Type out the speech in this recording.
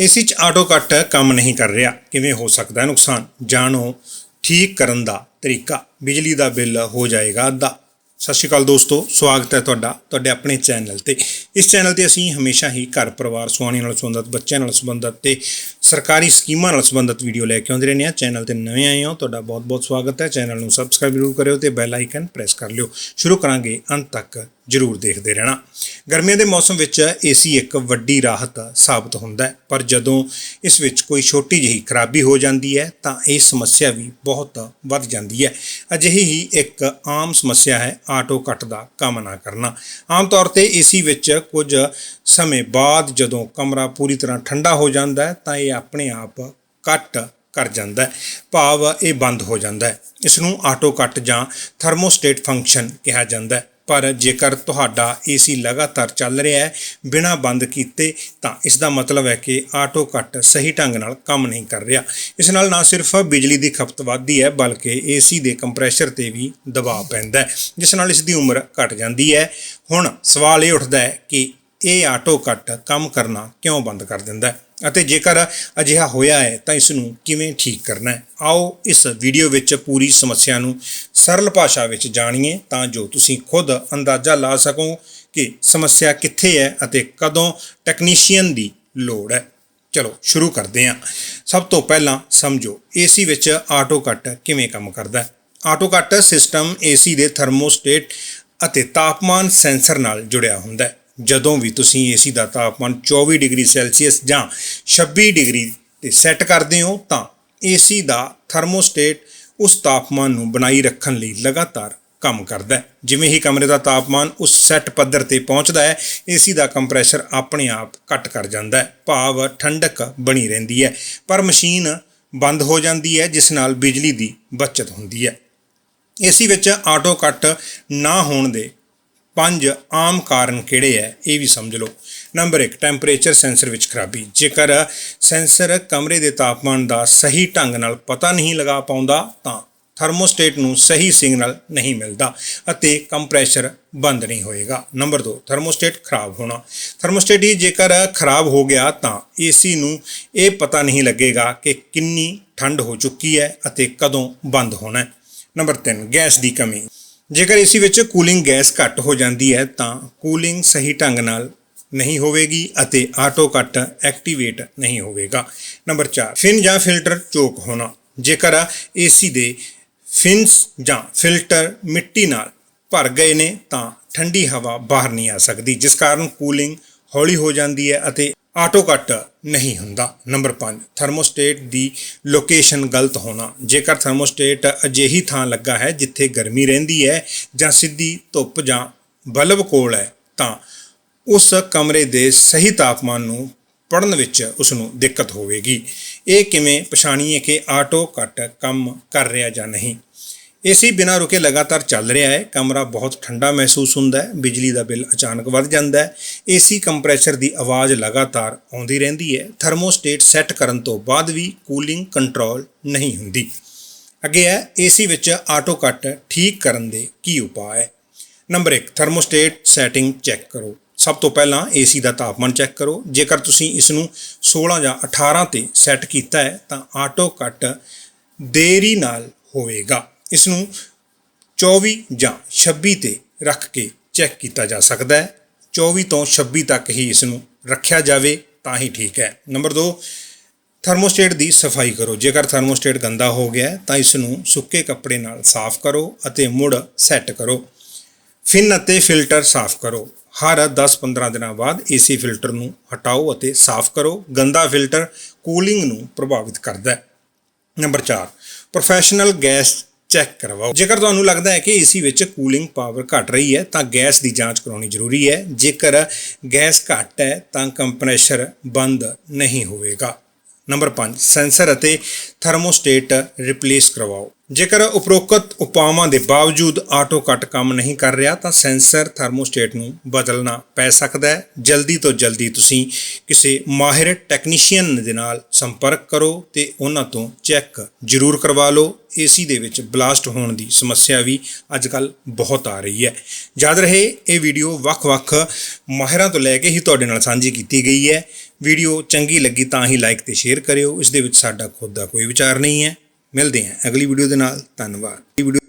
AC 'ਚ auto ਕੱਟ ਕੰਮ ਨਹੀਂ ਕਰ ਰਿਹਾ। ਕਿਵੇਂ ਹੋ ਸਕਦਾ ਨੁਕਸਾਨ? ਜਾਣੋ, ਠੀਕ ਕਰਨ ਦਾ ਤਰੀਕਾ। ਬਿਜਲੀ ਦਾ ਬਿੱਲ ਹੋ ਜਾਏਗਾ ਅੱਧਾ। ਸਤਿ ਸ਼੍ਰੀ ਅਕਾਲ ਦੋਸਤੋ, ਸਵਾਗਤ ਹੈ ਤੁਹਾਡਾ, ਤੁਹਾਡੇ ਆਪਣੇ ਚੈਨਲ ਤੇ। ਇਸ ਚੈਨਲ ਤੇ ਅਸੀਂ ਹਮੇਸ਼ਾ ਹੀ ਘਰ ਪਰਿਵਾਰ ਸੁਆਣੀ ਨਾਲ ਸੰਬੰਧਿਤ, ਬੱਚਿਆਂ ਨਾਲ ਸੰਬੰਧਿਤ ਤੇ ਸਰਕਾਰੀ ਸਕੀਮਾਂ ਨਾਲ ਸੰਬੰਧਿਤ ਵੀਡੀਓ ਲੈ ਕੇ ਆਉਂਦੇ ਰਹਿੰਦੇ ਹਾਂ। ਚੈਨਲ ਤੇ ਨਵੇਂ ਆਏ ਹੋ। ਤੁਹਾਡਾ ਬਹੁਤ-ਬਹੁਤ ਸਵਾਗਤ ਹੈ। ਚੈਨਲ ਨੂੰ ਸਬਸਕ੍ਰਾਈਬ ਜ਼ਰੂਰ ਕਰਿਓ ਤੇ ਬੈਲ ਆਈਕਨ ਪ੍ਰੈਸ ਕਰ ਲਿਓ। ਸ਼ੁਰੂ ਕਰਾਂਗੇ ਅੰਤ ਤੱਕ ਜ਼ਰੂਰ ਦੇਖਦੇ ਰਹਿਣਾ। ਗਰਮੀਆਂ ਦੇ ਮੌਸਮ ਵਿੱਚ ਏਸੀ ਇੱਕ ਵੱਡੀ ਰਾਹਤ ਸਾਬਤ ਹੁੰਦਾ ਹੈ। ਪਰ ਜਦੋਂ ਇਸ ਵਿੱਚ ਕੋਈ ਛੋਟੀ ਜਿਹੀ ਖਰਾਬੀ ਹੋ ਜਾਂਦੀ ਹੈ, ਤਾਂ ਇਹ ਸਮੱਸਿਆ ਵੀ ਬਹੁਤ ਵੱਧ ਜਾਂਦੀ ਹੈ। ਅਜਿਹੀ ਹੀ ਇੱਕ ਆਮ ਸਮੱਸਿਆ ਹੈ ਆਟੋ ਕੱਟ ਦਾ ਕੰਮ ਨਾ ਕਰਨਾ। ਆਮ ਤੌਰ ਤੇ ਏਸੀ ਵਿੱਚ ਕੁਝ ਸਮੇਂ ਬਾਅਦ ਜਦੋਂ ਕਮਰਾ ਪੂਰੀ ਤਰ੍ਹਾਂ ਠੰਡਾ ਹੋ ਜਾਂਦਾ ਹੈ, ਤਾਂ ਇਹ ਆਪਣੇ ਆਪ ਕੱਟ ਕਰ ਜਾਂਦਾ ਹੈ। ਭਾਵ ਇਹ ਬੰਦ ਹੋ ਜਾਂਦਾ ਹੈ। ਇਸ ਨੂੰ ਆਟੋ ਕੱਟ ਜਾਂ ਥਰਮੋਸਟੇਟ ਫੰਕਸ਼ਨ ਕਿਹਾ ਜਾਂਦਾ ਹੈ। ਪਰ ਜੇਕਰ ਤੁਹਾਡਾ ਏਸੀ ਲਗਾਤਾਰ ਚੱਲ ਰਿਹਾ ਹੈ, ਬਿਨਾਂ ਬੰਦ ਕੀਤੇ, ਤਾਂ ਇਸ ਦਾ ਮਤਲਬ ਹੈ ਕਿ ਆਟੋ ਕੱਟ ਸਹੀ ਢੰਗ ਨਾਲ ਕੰਮ ਨਹੀਂ ਕਰ ਰਿਹਾ। ਇਸ ਨਾਲ ਨਾ ਸਿਰਫ ਬਿਜਲੀ ਦੀ ਖਪਤ ਵੱਧਦੀ ਹੈ, ਬਲਕਿ ਏਸੀ ਦੇ ਕੰਪਰੈਸ਼ਰ ਤੇ ਵੀ ਦਬਾਅ ਪੈਂਦਾ ਹੈ, ਜਿਸ ਨਾਲ ਇਸ ਦੀ ਉਮਰ ਘਟ ਜਾਂਦੀ ਹੈ। ਹੁਣ ਸਵਾਲ ਇਹ ਉੱਠਦਾ ਹੈ ਕਿ ਇਹ ਆਟੋ ਕੱਟ ਕੰਮ ਕਰਨਾ ਕਿਉਂ ਬੰਦ ਕਰ ਦਿੰਦਾ ਹੈ? ਅਤੇ ਜੇਕਰ ਅਜਿਹਾ ਹੋਇਆ ਹੈ, ਤਾਂ ਇਸ ਨੂੰ ਕਿਵੇਂ ਠੀਕ ਕਰਨਾ ਹੈ? ਆਓ ਇਸ ਵੀਡੀਓ ਵਿੱਚ ਪੂਰੀ ਸਮੱਸਿਆ ਨੂੰ ਸਰਲ ਭਾਸ਼ਾ ਵਿੱਚ ਜਾਣੀਏ, ਤਾਂ ਜੋ ਤੁਸੀਂ ਖੁਦ ਅੰਦਾਜ਼ਾ ਲਾ ਸਕੋ ਕਿ ਸਮੱਸਿਆ ਕਿੱਥੇ ਹੈ ਅਤੇ ਕਦੋਂ ਟੈਕਨੀਸ਼ੀਅਨ ਦੀ ਲੋੜ ਹੈ। ਚਲੋ, ਸ਼ੁਰੂ ਕਰਦੇ ਹਾਂ। ਸਭ ਤੋਂ ਪਹਿਲਾਂ ਸਮਝੋ ਏਸੀ ਵਿੱਚ ਆਟੋ ਕੱਟ ਕਿਵੇਂ ਕੰਮ ਕਰਦਾ ਹੈ? ਆਟੋ ਕੱਟ ਸਿਸਟਮ ਏਸੀ ਦੇ ਥਰਮੋਸਟੇਟ ਅਤੇ ਤਾਪਮਾਨ ਸੈਂਸਰ ਨਾਲ ਜੁੜਿਆ ਹੁੰਦਾ ਹੈ। ਜਦੋਂ ਵੀ ਤੁਸੀਂ ਏਸੀ ਦਾ ਤਾਪਮਾਨ 24 ਡਿਗਰੀ ਸੈਲਸੀਅਸ ਜਾਂ 26 ਡਿਗਰੀ ਤੇ ਸੈੱਟ ਕਰਦੇ ਹੋ ਤਾਂ ਏਸੀ ਦਾ ਥਰਮੋਸਟੇਟ ਉਸ ਤਾਪਮਾਨ ਨੂੰ ਬਣਾਈ ਰੱਖਣ ਲਈ ਲਗਾਤਾਰ ਕੰਮ ਕਰਦਾ ਹੈ। ਜਿਵੇਂ ਹੀ ਕਮਰੇ ਦਾ ਤਾਪਮਾਨ ਉਸ ਸੈੱਟ ਪੱਧਰ ਤੇ ਪਹੁੰਚਦਾ ਹੈ ਏਸੀ ਦਾ ਕੰਪਰੈਸ਼ਰ ਆਪਣੇ ਆਪ ਘਟ ਕਰ ਜਾਂਦਾ ਹੈ। ਭਾਵ ਠੰਡਕ ਬਣੀ ਰਹਿੰਦੀ ਹੈ, ਪਰ ਮਸ਼ੀਨ ਬੰਦ ਹੋ ਜਾਂਦੀ ਹੈ, ਜਿਸ ਨਾਲ ਬਿਜਲੀ ਦੀ ਬਚਤ ਹੁੰਦੀ ਹੈ। ਏਸੀ ਵਿੱਚ ਆਟੋ ਕੱਟ ਨਾ ਹੋਣ ਦੇ ਪੰਜ ਆਮ ਕਾਰਨ ਕਿਹੜੇ ਹੈ ਇਹ ਵੀ ਸਮਝ ਲਓ। ਨੰਬਰ 1 ਟੈਂਪਰੇਚਰ ਸੈਂਸਰ ਵਿੱਚ ਖਰਾਬੀ। ਜੇਕਰ ਸੈਂਸਰ ਕਮਰੇ ਦੇ ਤਾਪਮਾਨ ਦਾ ਸਹੀ ਢੰਗ ਨਾਲ ਪਤਾ ਨਹੀਂ ਲਗਾ ਪਾਉਂਦਾ, ਤਾਂ ਥਰਮੋਸਟੇਟ ਨੂੰ ਸਹੀ ਸਿਗਨਲ ਨਹੀਂ ਮਿਲਦਾ ਅਤੇ ਕੰਪਰੈਸ਼ਰ ਬੰਦ ਨਹੀਂ ਹੋਏਗਾ। ਨੰਬਰ 2 ਥਰਮੋਸਟੇਟ ਖਰਾਬ ਹੋਣਾ। ਥਰਮੋਸਟੇਟ ਹੀ ਜੇਕਰ ਖਰਾਬ ਹੋ ਗਿਆ, ਤਾਂ ਏਸੀ ਨੂੰ ਇਹ ਪਤਾ ਨਹੀਂ ਲੱਗੇਗਾ ਕਿ ਕਿੰਨੀ ਠੰਡ ਹੋ ਚੁੱਕੀ ਹੈ ਅਤੇ ਕਦੋਂ ਬੰਦ ਹੋਣਾ ਹੈ ਨੰਬਰ 3 ਗੈਸ ਦੀ ਕਮੀ। ਜੇਕਰ ਏਸੀ ਵਿੱਚ ਕੂਲਿੰਗ ਗੈਸ ਘੱਟ ਹੋ ਜਾਂਦੀ ਹੈ, ਤਾਂ ਕੂਲਿੰਗ ਸਹੀ ਢੰਗ ਨਾਲ ਨਹੀਂ ਹੋਵੇਗੀ ਅਤੇ ਆਟੋ ਕੱਟ ਐਕਟੀਵੇਟ ਨਹੀਂ ਹੋਵੇਗਾ। ਨੰਬਰ 4 ਫਿਨ ਜਾਂ ਫਿਲਟਰ ਚੋਕ ਹੋਣਾ। ਜੇਕਰ ਏਸੀ ਦੇ ਫਿਨਸ ਜਾਂ ਫਿਲਟਰ ਮਿੱਟੀ ਨਾਲ ਭਰ ਗਏ ਨੇ, ਤਾਂ ਠੰਡੀ ਹਵਾ ਬਾਹਰ ਨਹੀਂ ਆ ਸਕਦੀ, ਜਿਸ ਕਾਰਨ ਕੂਲਿੰਗ ਹੌਲੀ ਹੋ ਜਾਂਦੀ ਹੈ ਅਤੇ ਆਟੋ ਕੱਟ ਨਹੀਂ ਹੁੰਦਾ। ਨੰਬਰ 5 ਥਰਮੋਸਟੇਟ ਦੀ ਲੋਕੇਸ਼ਨ ਗਲਤ ਹੋਣਾ। ਜੇਕਰ ਥਰਮੋਸਟੇਟ ਅਜਿਹੀ ਥਾਂ ਲੱਗਾ ਹੈ ਜਿੱਥੇ ਗਰਮੀ ਰਹਿੰਦੀ ਹੈ ਜਾਂ ਸਿੱਧੀ ਧੁੱਪ ਜਾਂ ਬਲਬ ਕੋਲ ਹੈ, ਤਾਂ ਉਸ ਕਮਰੇ ਦੇ ਸਹੀ ਤਾਪਮਾਨ ਨੂੰ ਪੜਨ ਵਿੱਚ ਉਸ ਨੂੰ ਦਿੱਕਤ ਹੋਵੇਗੀ। ਇਹ ਕਿਵੇਂ ਪਛਾਣੀਏ ਕਿ ਆਟੋ ਕੱਟ ਕੰਮ ਕਰ ਰਿਹਾ ਜਾਂ ਨਹੀਂ? ਏਸੀ ਬਿਨਾਂ ਰੁਕੇ ਲਗਾਤਾਰ ਚੱਲ ਰਿਹਾ ਹੈ। ਕਮਰਾ ਬਹੁਤ ਠੰਡਾ ਮਹਿਸੂਸ ਹੁੰਦਾ ਹੈ। ਬਿਜਲੀ ਦਾ ਬਿੱਲ ਅਚਾਨਕ ਵੱਧ ਜਾਂਦਾ ਹੈ। ਏਸੀ ਕੰਪਰੈਸ਼ਰ ਦੀ ਆਵਾਜ਼ ਲਗਾਤਾਰ ਆਉਂਦੀ ਰਹਿੰਦੀ ਹੈ। ਥਰਮੋਸਟੇਟ ਸੈੱਟ ਕਰਨ ਤੋਂ ਬਾਅਦ ਵੀ ਕੂਲਿੰਗ ਕੰਟਰੋਲ ਨਹੀਂ ਹੁੰਦੀ। ਅੱਗੇ ਹੈ, ਏਸੀ ਵਿੱਚ ਆਟੋ ਕੱਟ ਠੀਕ ਕਰਨ ਦੇ ਕੀ ਉਪਾਅ ਹੈ? ਨੰਬਰ 1 ਥਰਮੋਸਟੇਟ ਸੈਟਿੰਗ ਚੈੱਕ ਕਰੋ। ਸਭ ਤੋਂ ਪਹਿਲਾਂ ਏਸੀ ਦਾ ਤਾਪਮਾਨ ਚੈੱਕ ਕਰੋ। ਜੇਕਰ ਤੁਸੀਂ ਇਸ ਨੂੰ 16 ਜਾਂ 18 ਤੇ ਸੈੱਟ ਕੀਤਾ ਹੈ, ਤਾਂ ਆਟੋ ਕੱਟ ਦੇਰੀ ਨਾਲ ਹੋਵੇਗਾ। ਇਸ ਨੂੰ 24 ਜਾਂ 26 ਤੇ ਰੱਖ ਕੇ ਚੈੱਕ ਕੀਤਾ ਜਾ ਸਕਦਾ ਹੈ। 24 ਤੋਂ 26 ਤੱਕ ਹੀ ਇਸ ਨੂੰ ਰੱਖਿਆ ਜਾਵੇ ਤਾਂ ਹੀ ਠੀਕ ਹੈ। ਨੰਬਰ 2 ਥਰਮੋਸਟੇਟ ਦੀ ਸਫ਼ਾਈ ਕਰੋ। ਜੇਕਰ ਥਰਮੋਸਟੇਟ ਗੰਦਾ ਹੋ ਗਿਆ ਤਾਂ ਇਸ ਨੂੰ ਸੁੱਕੇ ਕੱਪੜੇ ਨਾਲ ਸਾਫ਼ ਕਰੋ ਅਤੇ ਮੁੜ ਸੈੱਟ ਕਰੋ। ਫਿਨ ਅਤੇ ਫਿਲਟਰ ਸਾਫ਼ ਕਰੋ। ਹਰ 10-15 ਦਿਨਾਂ ਬਾਅਦ ਏਸੀ ਫਿਲਟਰ ਨੂੰ ਹਟਾਓ ਅਤੇ ਸਾਫ਼ ਕਰੋ। ਗੰਦਾ ਫਿਲਟਰ ਕੂਲਿੰਗ ਨੂੰ ਪ੍ਰਭਾਵਿਤ ਕਰਦਾ ਹੈ। ਨੰਬਰ 4 ਪ੍ਰੋਫੈਸ਼ਨਲ ਗੈਸ ਚੈੱਕ ਕਰਵਾਓ। ਜੇਕਰ ਤੁਹਾਨੂੰ ਲੱਗਦਾ ਹੈ ਕਿ ਏਸੀ ਵਿੱਚ ਕੂਲਿੰਗ ਪਾਵਰ ਘਟ ਰਹੀ ਹੈ, ਤਾਂ ਗੈਸ ਦੀ ਜਾਂਚ ਕਰਾਉਣੀ ਜ਼ਰੂਰੀ ਹੈ। ਜੇਕਰ ਗੈਸ ਘੱਟ ਹੈ, ਤਾਂ ਕੰਪਰੈਸ਼ਰ ਬੰਦ ਨਹੀਂ ਹੋਵੇਗਾ। ਨੰਬਰ 5 ਸੈਂਸਰ ਅਤੇ ਥਰਮੋਸਟੇਟ ਰਿਪਲੇਸ ਕਰਵਾਓ। ਜੇਕਰ ਉਪਰੋਕਤ ਉਪਾਵਾਂ ਦੇ ਬਾਵਜੂਦ ਆਟੋ ਕੱਟ ਕੰਮ ਨਹੀਂ ਕਰ ਰਿਹਾ, ਤਾਂ ਸੈਂਸਰ ਥਰਮੋਸਟੇਟ ਨੂੰ ਬਦਲਣਾ ਪੈ ਸਕਦਾ ਹੈ। ਜਲਦੀ ਤੋਂ ਜਲਦੀ ਤੁਸੀਂ ਕਿਸੇ ਮਾਹਿਰ ਟੈਕਨੀਸ਼ੀਅਨ ਦੇ ਨਾਲ ਸੰਪਰਕ ਕਰੋ ਤੇ ਉਹਨਾਂ ਤੋਂ ਚੈੱਕ ਜ਼ਰੂਰ ਕਰਵਾ ਲਓ। ਏਸੀ ਦੇ ਵਿੱਚ ਬਲਾਸਟ ਹੋਣ ਦੀ ਸਮੱਸਿਆ ਵੀ ਅੱਜਕੱਲ ਬਹੁਤ ਆ ਰਹੀ ਹੈ। ਯਾਦ ਰਹੇ, ਇਹ ਵੀਡੀਓ ਵੱਖ-ਵੱਖ ਮਾਹਿਰਾਂ ਤੋਂ ਲੈ ਕੇ ਹੀ ਤੁਹਾਡੇ ਨਾਲ ਸਾਂਝੀ ਕੀਤੀ ਗਈ ਹੈ। ਵੀਡੀਓ ਚੰਗੀ ਲੱਗੀ ਤਾਂ ਹੀ ਲਾਈਕ ਤੇ ਸ਼ੇਅਰ ਕਰਿਓ। ਇਸ ਦੇ ਵਿੱਚ ਸਾਡਾ ਖੁਦ ਦਾ ਕੋਈ ਵਿਚਾਰ ਨਹੀਂ ਹੈ। ਮਿਲਦੇ ਹਾਂ ਅਗਲੀ ਵੀਡੀਓ ਦੇ ਨਾਲ। ਧੰਨਵਾਦ। ਵੀਡੀਓ